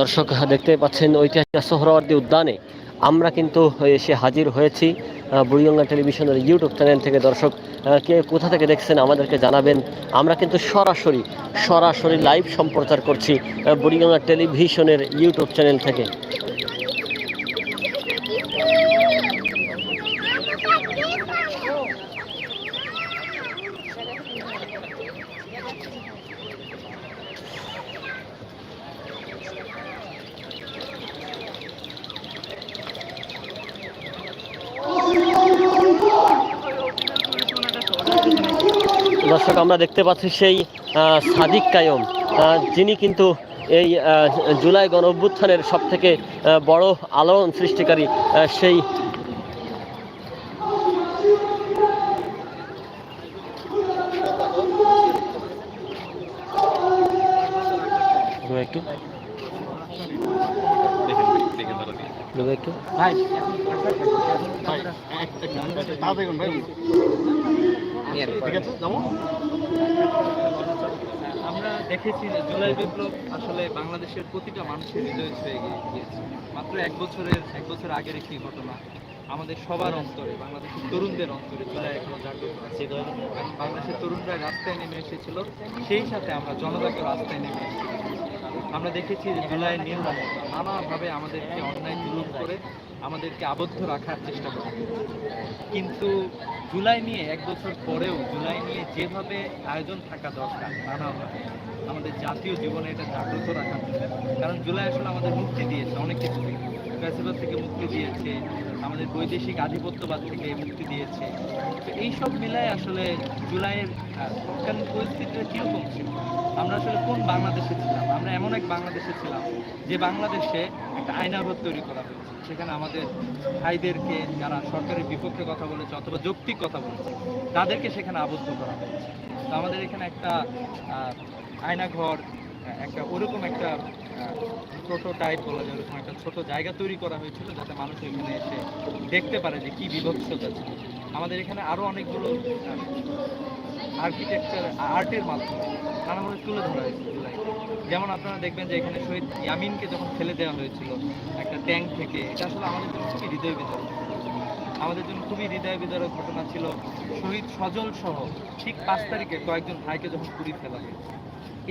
দর্শক দেখতে পাচ্ছেন ঐতিহাসিক সোহরাওয়ার্দী উদ্যানে। আমরা কিন্তু এসে হাজির হয়েছি বুড়িগঙ্গা টেলিভিশনের ইউটিউব চ্যানেল থেকে। দর্শক কে কোথা থেকে দেখছেন আমাদেরকে জানাবেন। আমরা কিন্তু সরাসরি সরাসরি লাইভ সম্প্রচার করছি বুড়িগঙ্গা টেলিভিশনের ইউটিউব চ্যানেল থেকে দর্শক আমরা দেখতে পাচ্ছি সেই সাদিক কায়ম যিনি কিন্তু এই জুলাই গণ অভ্যুত্থানের সব থেকে বড় আলোড়ন সৃষ্টিকারী সেই একটু আমরা দেখেছি যে জুলাই বিপ্লব আসলে বাংলাদেশের প্রতিটা মানুষের হৃদয় ছুঁয়ে গিয়েছে। মাত্র এক বছরের, এক বছর আগের একটি ঘটনা আমাদের সবার অন্তরে, বাংলাদেশের তরুণদের অন্তরে জুলাই এখনও জাগ্রত আছে। বাংলাদেশের তরুণরা রাস্তায় নেমে এসেছিল, সেই সাথে আমরা জনতাকে রাস্তায় নেমে এসেছি। আমরা দেখেছি জুলাই নীল নানাভাবে আমাদেরকে অন্যায় জুলুম করে আমাদেরকে আবদ্ধ রাখার চেষ্টা করে। কিন্তু জুলাই নিয়ে এক বছর পরেও, জুলাই নিয়ে যেভাবে আয়োজন থাকা দরকার, নানাভাবে আমাদের জাতীয় জীবনে এটা জাগ্রত জন্য। কারণ জুলাই আসলে আমাদের মুক্তি দিয়েছে, অনেক কিছু। থেকে ফ্যাসিবাদ থেকে মুক্তি দিয়েছে, আমাদের বৈদেশিক আধিপত্যবাদ থেকে মুক্তি দিয়েছে। তো এইসব মিলায় আসলে জুলাইয়ের তৎকালীন পরিস্থিতিটা কীরকম ছিল? আমরা আসলে কোন বাংলাদেশে ছিলাম? আমরা এমন এক বাংলাদেশে ছিলাম যে বাংলাদেশে একটা আইনাঘর তৈরি করা হয়েছে। সেখানে আমাদের ভাইদেরকে যারা সরকারের বিপক্ষে কথা বলেছে অথবা যৌক্তিক কথা বলেছে, তাদেরকে সেখানে আবদ্ধ করা হয়েছে। তো আমাদের এখানে একটা আয়নাঘর একটা ওরকম একটা প্রোটোটাইপ বলা যায়, ওরকম একটা ছোট জায়গা তৈরি করা হয়েছিল যাতে মানুষ এখানে এসে দেখতে পারে যে কি বিভৎসতা ছিল। আমাদের এখানে আরও অনেকগুলো আর্কিটেকচার আর্টের মাধ্যমে নানাভাবে তুলে ধরা হয়েছে যেমন আপনারা দেখবেন যে এখানে শহীদ ইয়ামিনকে যখন ফেলে দেওয়া হয়েছিল, একটা ট্যাঙ্ক থেকে, এটা আসলে আমাদের জন্য খুবই হৃদয় বিদারক আমাদের জন্য খুবই হৃদয় বিদারক ঘটনা ছিল শহীদ সজল সহ ঠিক পাঁচ তারিখে কয়েকজন ভাইকে যখন পুরী ফেলা হয়েছে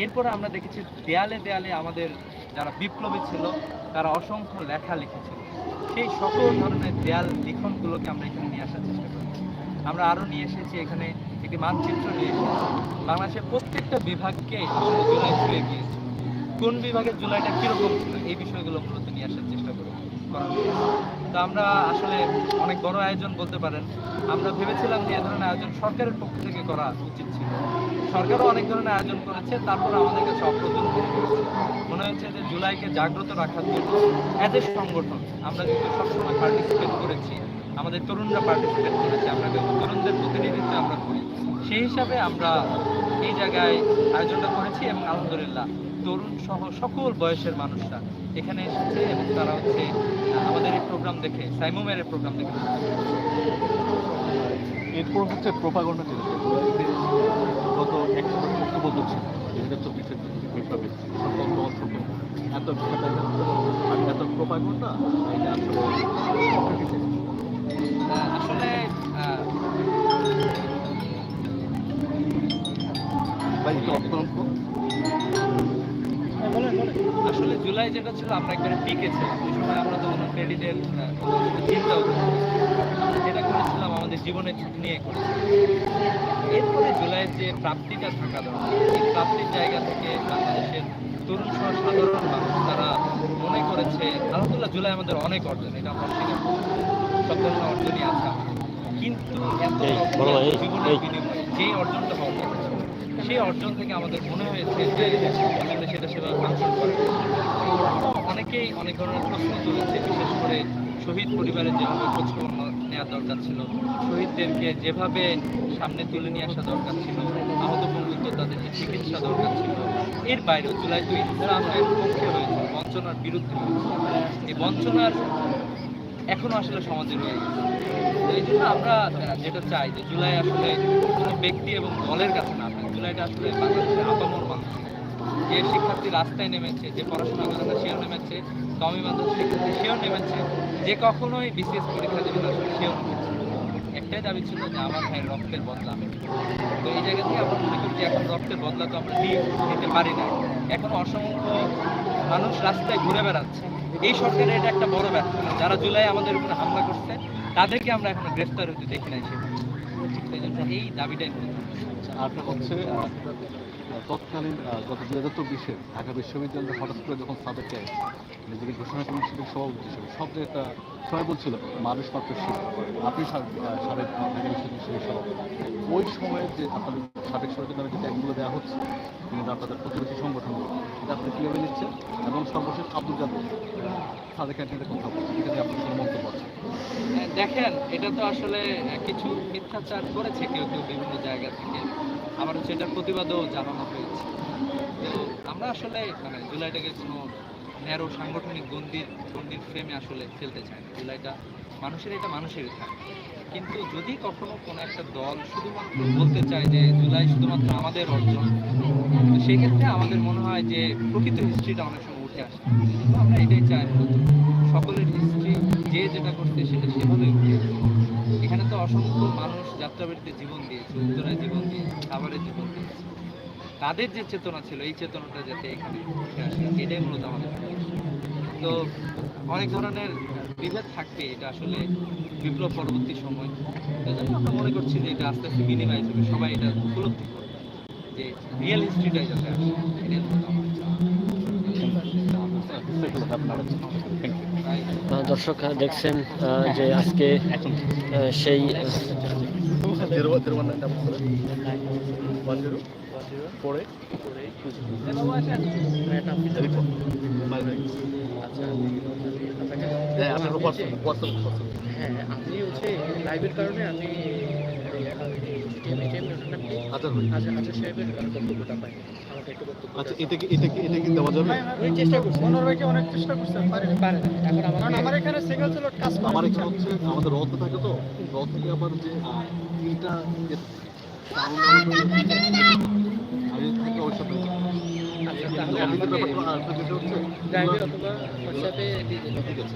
এরপরে আমরা দেখেছি দেয়ালে দেয়ালে আমাদের যারা বিপ্লবী ছিল, তারা অসংখ্য লেখা লিখেছিল। সেই সকল ধরনের দেয়াল লিখনগুলোকে আমরা এখানে নিয়ে আসার চেষ্টা করি আমরা আরও নিয়ে এসেছি এখানে একটি মানচিত্র নিয়ে বাংলাদেশের প্রত্যেকটা বিভাগকে জুলাই ছুঁয়ে গিয়েছে। কোন বিভাগের জুলাইটা কীরকম ছিল, এই বিষয়গুলো মূলত নিয়ে আসার চেষ্টা করি করা। তো আমরা আসলে অনেক বড় আয়োজন বলতে পারেন, আমরা ভেবেছিলাম যে এ ধরনের আয়োজন সরকারের পক্ষ থেকে করা উচিত ছিল। সরকারও অনেক ধরনের আয়োজন করেছে, তারপর আমাদের কাছে অপ্রতুল মনে হচ্ছে। যে জুলাইকে জাগ্রত রাখার জন্য অ্যাজ এ সংগঠন আমরা কিন্তু সবসময় পার্টিসিপেট করেছি। আমাদের তরুণরা পার্টিসিপেট করেছে, আমরা তরুণদের প্রতিনিধিত্ব আমরা করি। সেই হিসাবে আমরা এই জায়গায় আয়োজনটা করেছি এবং আলহামদুলিল্লাহ তরুণ সহ সকল বয়সের মানুষরা এখানে এসেছে এবং তারা হচ্ছে আমাদের এই প্রোগ্রাম দেখে, সাইমুমের প্রোগ্রাম দেখে। এরপর হচ্ছে প্রোপাগন্ডা গত এক এত আর এত প্রোপাগন্ডা এটা আসলে আসলে আসলে জুলাই যেটা ছিল, আমরা একবারে পিকে ছিলাম ওই সময় আমরা তো কোনো ক্রেডিটের চিন্তাও। যেটা করেছিলাম, আমাদের জীবনের ঝুঁকি নিয়ে করেছিলাম এরপরে জুলাইয়ের যে প্রাপ্তিটা থাকা দরকার, এই প্রাপ্তির জায়গা থেকে বাংলাদেশের তরুণ সহ সাধারণ মানুষ, তারা মনে করেছে, আলহামদুলিল্লাহ, জুলাই আমাদের অনেক অর্জন, এটা আমরা অস্বীকার ধরনের অর্জনই আছে কিন্তু এত জীবনের বিনিময়ে যেই অর্জনটা সেই অর্জন থেকে আমাদের মনে হয়েছে যে আসলে সেটা সেভাবে ফাংশন করে অনেকেই অনেক ধরনের প্রশ্ন তুলেছে বিশেষ করে শহীদ পরিবারের যেভাবে খোঁজখবর নেওয়া দরকার ছিল শহীদদেরকে যেভাবে সামনে তুলে নিয়ে আসা দরকার ছিল আহত বন্ধুত্ব তাদেরকে চিকিৎসা দরকার ছিল এর বাইরেও জুলাই তো ইসলামের পক্ষে হয়েছে বঞ্চনার বিরুদ্ধে এই বঞ্চনার এখনও আসলে সমাজে তো এই জন্য আমরা যেটা চাই যে জুলাই আসলে কোনো ব্যক্তি এবং দলের কাছে না থাকে, জুলাইটা আসলে বাংলাদেশের আপামর মানুষ। যে শিক্ষার্থী রাস্তায় নেমেছে, যে পড়াশোনা করে না, সেও নেমেছে টমি মাদ্রাসা শিক্ষার্থী সেও নেমেছে, যে কখনোই বিসিএস পরীক্ষা দেবে না সেও একটাই দাবি ছিল যে আমার ভাই রক্তের বদলা। আমি তো এই জায়গা থেকে আমরা মনে করি যে এখন রক্তের বদলা তো আমরা নিতে পারি না এখন অসংখ্য মানুষ রাস্তায় ঘুরে বেড়াচ্ছে। এই সরকারের এটা একটা বড় ব্যর্থতা। যারা জুলাই আমাদের উপরে হামলা করছে, তাদেরকে আমরা এখন গ্রেফতার হতে দেখি নাই সেই জন্য এই দাবিটাই আরেকটা হচ্ছে তৎকালীন গত দুই হাজার ঢাকা বিশ্ববিদ্যালয়ে হঠাৎ করে যখন সাদেরকে নিজেকে ঘোষণা কমিশনের সভাপতি হিসেবে সব সবাই বলছিল মানুষ মাত্র আপনি সাবেক ঢাকা ওই সময়ে যে আপনাদের সাবেক সরকার নামে যে দেওয়া হচ্ছে কিন্তু আপনাদের প্রতিবেশী সংগঠনগুলো এটা আপনি কীভাবে নিচ্ছেন? এবং সর্বশেষ আব্দুল জাদু সাদেক ক্যান্টিনের কথা বলছেন। এটা নিয়ে আপনার কোনো মন্তব্য আছে? দেখেন, এটা তো আসলে কিছু মিথ্যাচার করেছে কেউ কেউ বিভিন্ন জায়গা থেকে। আবার এটার প্রতিবাদও জানানো হয়েছে। তো আমরা আসলে মানে জুলাইটাকে কোনো ন্যারো সাংগঠনিক গন্ডির গন্ডির ফ্রেমে আসলে ফেলতে চায় না। জুলাইটা মানুষের, এটা মানুষেরই থাকে। কিন্তু যদি কখনো কোনো একটা দল শুধুমাত্র বলতে চায় যে জুলাই শুধুমাত্র আমাদের অর্জন সেই আমাদের মনে হয় যে প্রকৃত হিস্ট্রিটা অনেক সময় উঠে আসে। তো আমরা এটাই চাই সকলের হিস্ট্রি যে যেটা করতে সেটা সেভাবেই উঠে আসে। এখানে তো অসংখ্য মানুষ যাত্রাবাড়িতে জীবন দিয়েছে, উত্তরায় জীবন দিয়েছে, খাবারের জীবন দিয়েছে। তাদের যে চেতনা ছিল এই চেতনাটা যাতে এখানে উঠে আসে এটাই মূলত আমাদের তো অনেক ধরনের বিভেদ থাকবে এটা আসলে বিপ্লব পরবর্তী সময়। আমরা মনে করছি যে এটা আস্তে আস্তে মিনিমাইজ হবে সবাই এটা উপলব্ধি করবে যে রিয়েল হিস্ট্রিটাই যাতে আসে এটাই মূলত আমার চাওয়া। দর্শক দেখছেন যে আজকে সেই হ্যাঁ আমি হচ্ছে লাইভের কারণে আমি আচ্ছা আচ্ছা এটা কি এটা কি এটা কি দেওয়া যাবে আমি চেষ্টা করছি মনোর ভাইকে অনেক চেষ্টা করছে পারে পারে এখন আমার আমার এখানে সিঙ্গেল ছিল কাজ আমার এখানে হচ্ছে আমাদের রথ থাকে তো রথ থেকে আবার যে তিনটা আমি থেকে ওই সাথে আচ্ছা তাহলে আমাকে ব্যাপারটা যেটা হচ্ছে ড্রাইভের অথবা হোয়াটসঅ্যাপে দিয়ে দিন ঠিক আছে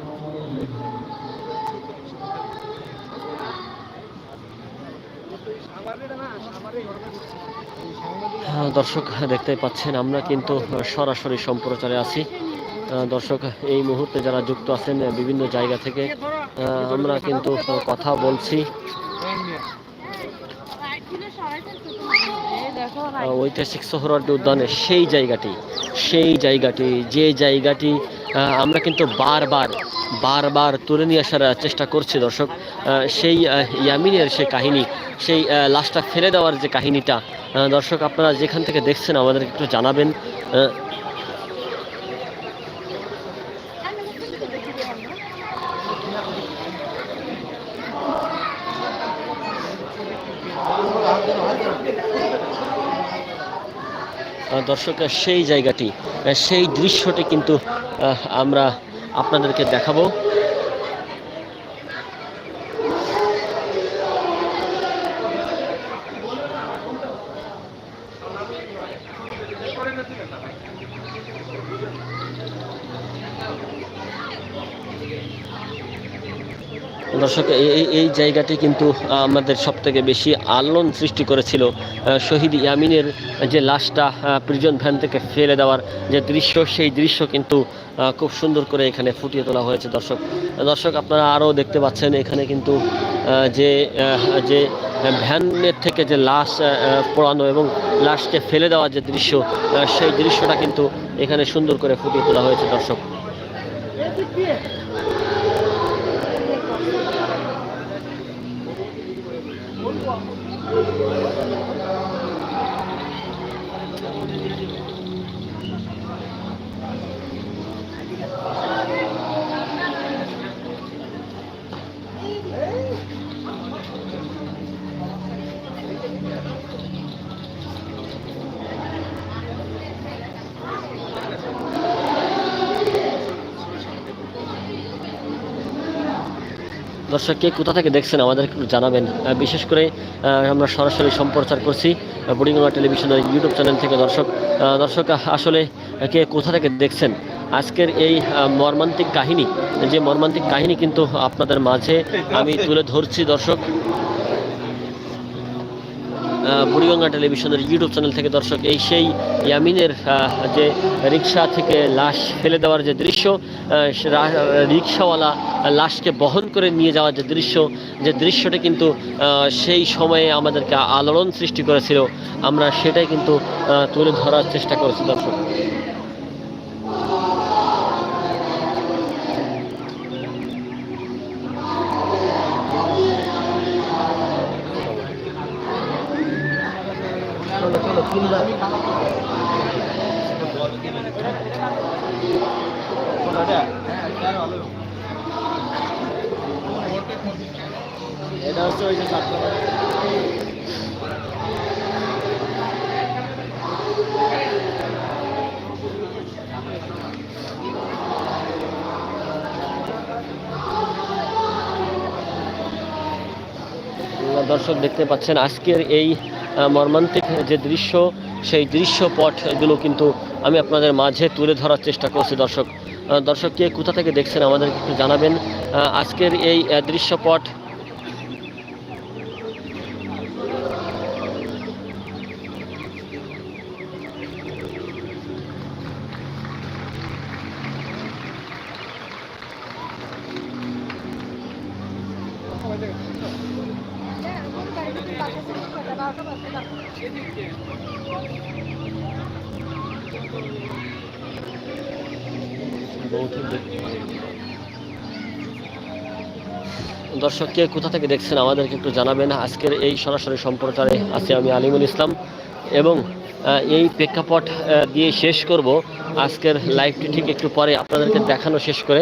দর্শক দেখতে পাচ্ছেন, আমরা কিন্তু সরাসরি সম্প্রচারে আছি। দর্শক, এই মুহূর্তে যারা যুক্ত আছেন বিভিন্ন জায়গা থেকে আমরা কিন্তু কথা বলছি। ঐতিহাসিক সোহরাওয়ার্দী উদ্যানের সেই জায়গাটি সেই জায়গাটি, যে জায়গাটি আমরা কিন্তু বারবার বারবার তুলে নিয়ে আসার চেষ্টা করছি দর্শক। সেই ইয়ামিনের সেই কাহিনী সেই লাশটা ফেলে দেওয়ার যে কাহিনীটা দর্শক আপনারা যেখান থেকে দেখছেন আমাদেরকে একটু জানাবেন। আহ, আহ, দর্শক সেই জায়গাটি সেই দৃশ্যটি কিন্তু আমরা আপনাদেরকে দেখাবো। দর্শক, এই- এই জায়গাটি কিন্তু আমাদের সব থেকে বেশি আলোড়ন সৃষ্টি করেছিল শহীদ ইয়ামিনের যে লাশটা প্রিজন ভ্যান থেকে ফেলে দেওয়ার যে দৃশ্য, সেই দৃশ্য কিন্তু খুব সুন্দর করে এখানে ফুটিয়ে তোলা হয়েছে দর্শক। দর্শক, আপনারা আরও দেখতে পাচ্ছেন এখানে কিন্তু যে যে ভ্যানের থেকে যে লাশ পোড়ানো এবং লাশকে ফেলে দেওয়ার যে দৃশ্য সেই দৃশ্যটা কিন্তু এখানে সুন্দর করে ফুটিয়ে তোলা হয়েছে দর্শক। po. দর্শক কে কোথা থেকে দেখছেন আমাদের একটু জানাবেন। বিশেষ করে আমরা সরাসরি সম্প্রচার করছি বুড়িগঙ্গা টেলিভিশনের ইউটিউব চ্যানেল থেকে দর্শক। দর্শক আসলে কে কোথা থেকে দেখছেন? আজকের এই মর্মান্তিক কাহিনী, যে মর্মান্তিক কাহিনী কিন্তু আপনাদের মাঝে আমি তুলে ধরছি দর্শক। বুড়িগঙ্গা টেলিভিশনের ইউটিউব চ্যানেল থেকে দর্শক, এই সেই ইয়ামিনের যে রিক্সা থেকে লাশ ফেলে দেওয়ার যে দৃশ্য রিক্সাওয়ালা লাশকে বহন করে নিয়ে যাওয়ার যে দৃশ্য, যে দৃশ্যটি কিন্তু সেই সময়ে আমাদেরকে আলোড়ন সৃষ্টি করেছিল। আমরা সেটাই কিন্তু তুলে ধরার চেষ্টা করেছি দর্শক। এটা হচ্ছে ওই যে দর্শক দেখতে পাচ্ছেন আজকের এই মর্মান্তিক যে দৃশ্য সেই দৃশ্যপটগুলো কিন্তু আমি আপনাদের মাঝে তুলে ধরার চেষ্টা করছি দর্শক। আহ, দর্শক কে কোথা থেকে দেখছেন আমাদেরকে একটু জানাবেন। আজকের এই দৃশ্যপট দর্শক, কে কোথা থেকে দেখছেন আমাদেরকে একটু জানাবেন। আজকের এই সরাসরি সম্প্রচারে আছি আমি আলিমুল ইসলাম এবং এই প্রেক্ষাপট দিয়ে শেষ করব। আজকের লাইভটি ঠিক একটু পরে আপনাদেরকে দেখানো শেষ করে।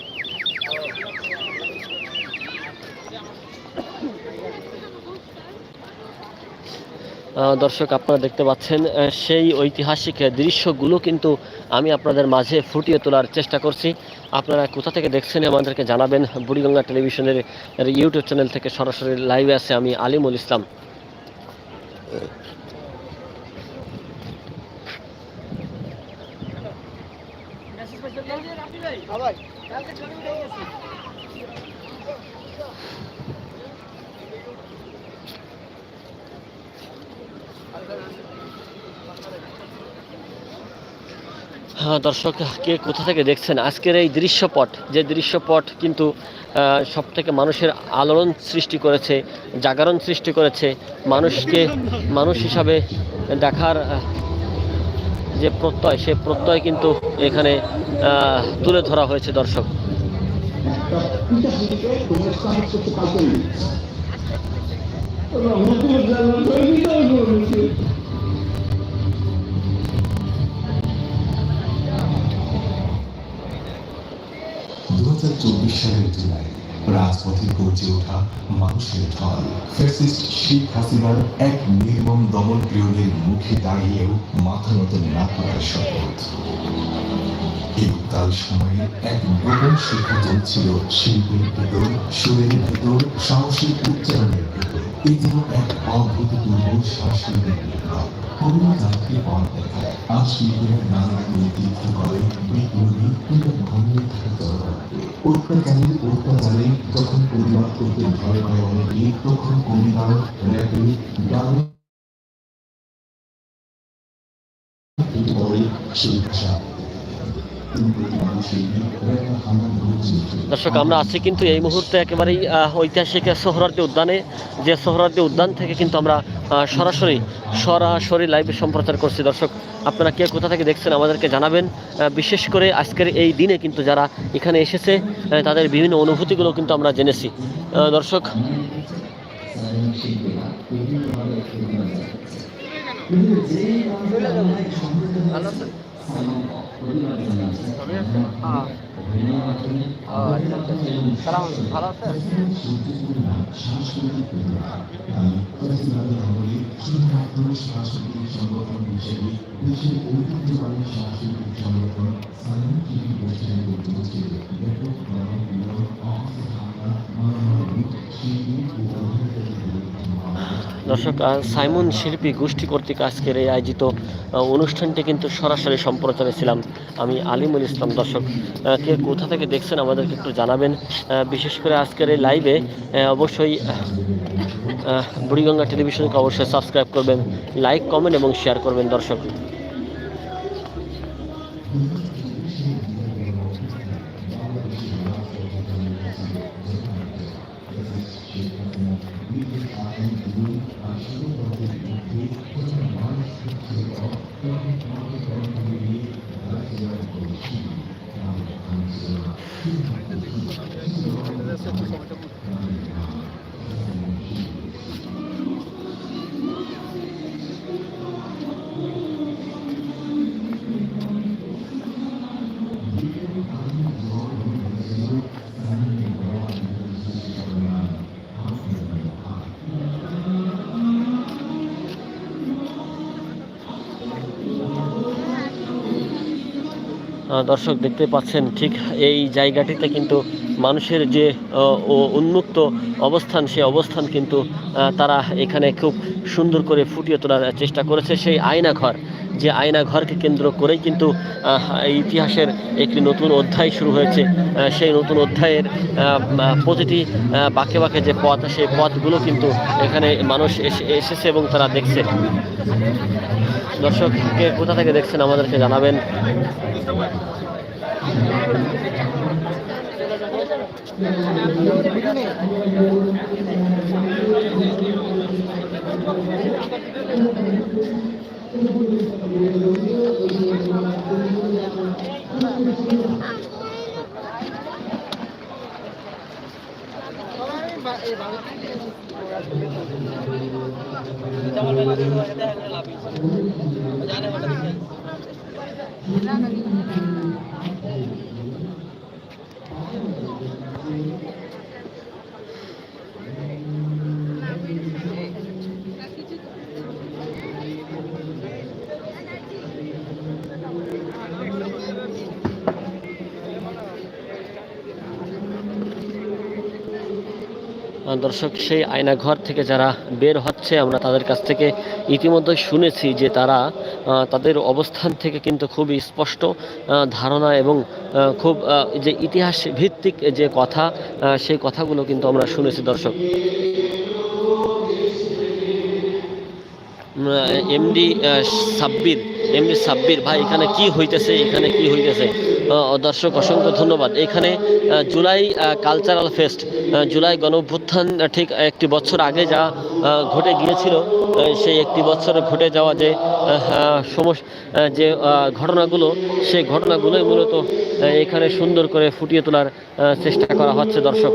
দর্শক, আপনারা দেখতে পাচ্ছেন সেই ঐতিহাসিক দৃশ্যগুলো কিন্তু আমি আপনাদের মাঝে ফুটিয়ে তোলার চেষ্টা করছি। আপনারা কোথা থেকে দেখছেন আমাদেরকে জানাবেন। বুড়িগঙ্গা টেলিভিশনের ইউটিউব চ্যানেল থেকে সরাসরি লাইভে আছে আমি আলিমুল ইসলাম। দর্শক, কে কোথা থেকে দেখছেন আজকের এই দৃশ্যপট? যে দৃশ্যপট কিন্তু সব থেকে মানুষের আলোড়ন সৃষ্টি করেছে, জাগরণ সৃষ্টি করেছে, মানুষকে, মানুষ হিসাবে দেখার যে প্রত্যয়, সে প্রত্যয় কিন্তু এখানে তুলে ধরা হয়েছে দর্শক। হাজার চব্বিশ সালের জুলাই রাজপথে গর্জে ওঠা মানুষের ঢল। ফ্যাসিস্ট শেখ হাসিনার এক নির্মম দমন পিরিয়ডের মুখে দাঁড়িয়েও মাথা নত না করার শপথ। উত্তাল সময়ে এক গোপন শিক্ষা চলছিল শিল্পের ভেতর, সুরের ভেতর, সাহসিক উচ্চারণের ভেতর। এই যেন এক অভূতপূর্ব সাংস্কৃতিক বিপ্লব। করোনা যাত্রী পথ দেখায় আজ শিল্পের নানা নেতৃত্ব করে বিপ্লবী কিংবা ভঙ্গে থাকা অত্যাচারী যখন প্রতিবাদ করতে ভয় পায় অনেকে তখন কবিতার র্যাপে গানে পরে সেই দর্শক, আমরা আছি কিন্তু এই মুহূর্তে একেবারেই ঐতিহাসিক সোহরার্দি উদ্যানে। যে সোহরার্দি উদ্যান থেকে কিন্তু আমরা সরাসরি সরাসরি লাইভে সম্প্রচার করছি। দর্শক, আপনারা কে কোথা থেকে দেখছেন আমাদেরকে জানাবেন। বিশেষ করে আজকের এই দিনে কিন্তু যারা এখানে এসেছে তাদের বিভিন্ন অনুভূতিগুলো কিন্তু আমরা জেনেছি। দর্শক ভালো আছেন সালাম আলাইকুম। ভালো আছেন দর্শক সাইমন শিল্পী গোষ্ঠী কর্তৃক আজকের এই আয়োজিত অনুষ্ঠানটি কিন্তু সরাসরি সম্প্রচারে ছিলাম আমি, আলিমুল ইসলাম দর্শক কে কোথা থেকে দেখছেন আমাদেরকে একটু জানাবেন বিশেষ করে আজকের এই লাইভে অবশ্যই বুড়িগঙ্গা টেলিভিশনকে অবশ্যই সাবস্ক্রাইব করবেন লাইক কমেন্ট এবং শেয়ার করবেন দর্শক। দর্শক দেখতে পাচ্ছেন ঠিক এই জায়গাটিতে কিন্তু মানুষের যে উন্মুক্ত অবস্থান সেই অবস্থান কিন্তু তারা এখানে খুব সুন্দর করে ফুটিয়ে তোলার চেষ্টা করেছে। সেই আয়না ঘর যে আয়না ঘরকে কেন্দ্র করেই কিন্তু ইতিহাসের একটি নতুন অধ্যায় শুরু হয়েছে। সেই নতুন অধ্যায়ের প্রতিটি বাঁকে বাঁকে যে পথ, সেই পথগুলো কিন্তু এখানে মানুষ এসে- এসেছে এবং তারা দেখছে। দর্শককে কোথা থেকে দেখছেন আমাদেরকে জানাবেন? আহ, দর্শক, সেই আয়নাঘর থেকে যারা বের হচ্ছে, আমরা তাদের কাছ থেকে ইতিমধ্যে শুনেছি যে তারা তাদের অবস্থান থেকে কিন্তু খুবই স্পষ্ট ধারণা এবং খুব যে ইতিহাস ভিত্তিক যে কথা সেই কথাগুলো কিন্তু আমরা শুনেছি, দর্শক। এমডি সাব্বির এমডি সাব্বির, ভাই, এখানে কি হইতেছে, এখানে কি হইতেছে? দর্শক, অসংখ্য ধন্যবাদ। এখানে জুলাই কালচারাল ফেস্ট জুলাই গণভ্যুত্থান ঠিক একটি বছর আগে যা ঘটে গিয়েছিল সেই একটি বছর ঘটে যাওয়া যে সমস্যা যে ঘটনাগুলো, সেই ঘটনাগুলোই মূলত এখানে সুন্দর করে ফুটিয়ে তোলার চেষ্টা করা হচ্ছে দর্শক।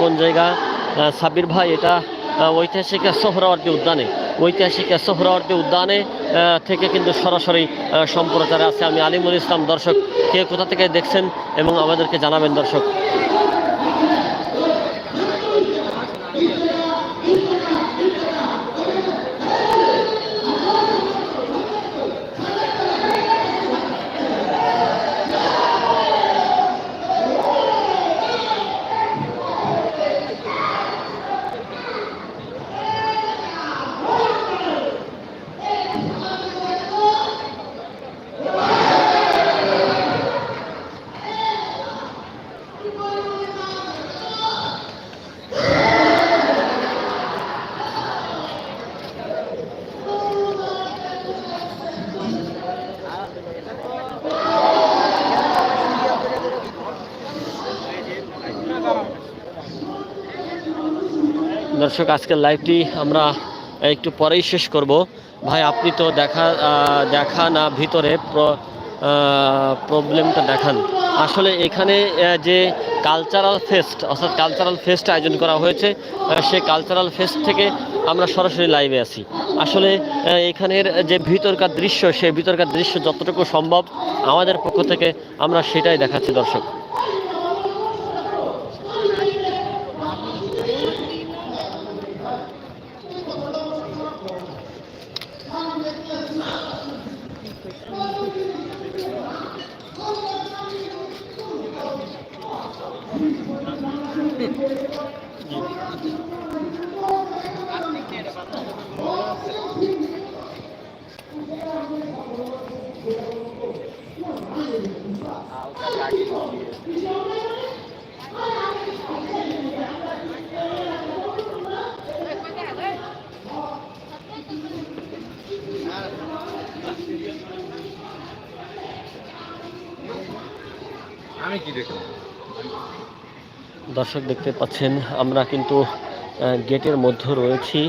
কোন জায়গা? সাবির ভাই, এটা ঐতিহাসিক সোহরাওয়ার্দী উদ্যানে। ঐতিহাসিক সোহরাওয়ার্দী উদ্যানে থেকে কিন্তু সরাসরি সম্প্রচারে আছে। আমি আলিমুল ইসলাম দর্শক, কে কোথা থেকে দেখছেন এবং আমাদেরকে জানাবেন দর্শক? দর্শক, আজকের লাইভটি আমরা একটু পরেই শেষ করব। ভাই, আপনি তো দেখা দেখা না, ভিতরে প্রবলেমটা দেখান। আসলে এখানে যে কালচারাল ফেস্ট অর্থাৎ কালচারাল ফেস্ট আয়োজন করা হয়েছে সে কালচারাল ফেস্ট থেকে আমরা সরাসরি লাইভে আছি। আসলে এখানের যে ভিতরকার দৃশ্য, সে ভিতরকার দৃশ্য যতটুকু সম্ভব আমাদের পক্ষ থেকে আমরা সেটাই দেখাচ্ছি, দর্শক। দর্শক দেখতে পাচ্ছেন আমরা কিন্তু গেটের মধ্যে রয়েছি।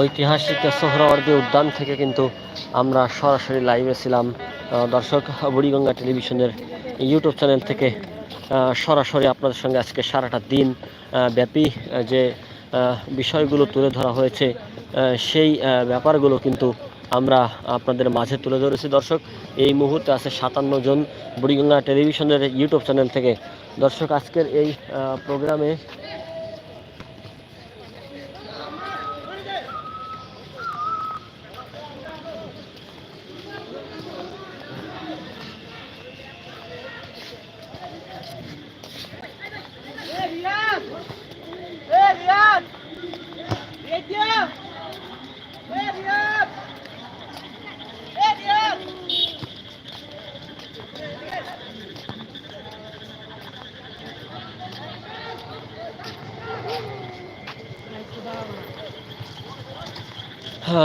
ঐতিহাসিক সোহরাওয়ার্দী উদ্যান থেকে কিন্তু আমরা সরাসরি লাইভে ছিলাম। দর্শক, বুড়িগঙ্গা টেলিভিশনের ইউটিউব চ্যানেল থেকে সরাসরি আপনাদের সঙ্গে আজকে সারাটা দিন ব্যাপী যে বিষয়গুলো তুলে ধরা হয়েছে সেই ব্যাপারগুলো কিন্তু আমরা আপনাদের মাঝে তুলে ধরেছি। দর্শক, এই মুহূর্তে আছে সাতান্ন জন বুড়িগঙ্গা টেলিভিশনের ইউটিউব চ্যানেল থেকে। দর্শক, আজকের এই প্রোগ্রামে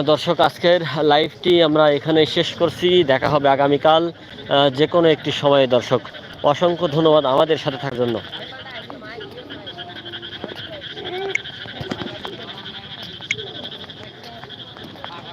দর্শক, আজকের লাইভটি আমরা এখানে শেষ করছি। দেখা হবে আগামীকাল যে কোনো একটি সময়ে দর্শক। অসংখ্য ধন্যবাদ আমাদের সাথে থাকার জন্য।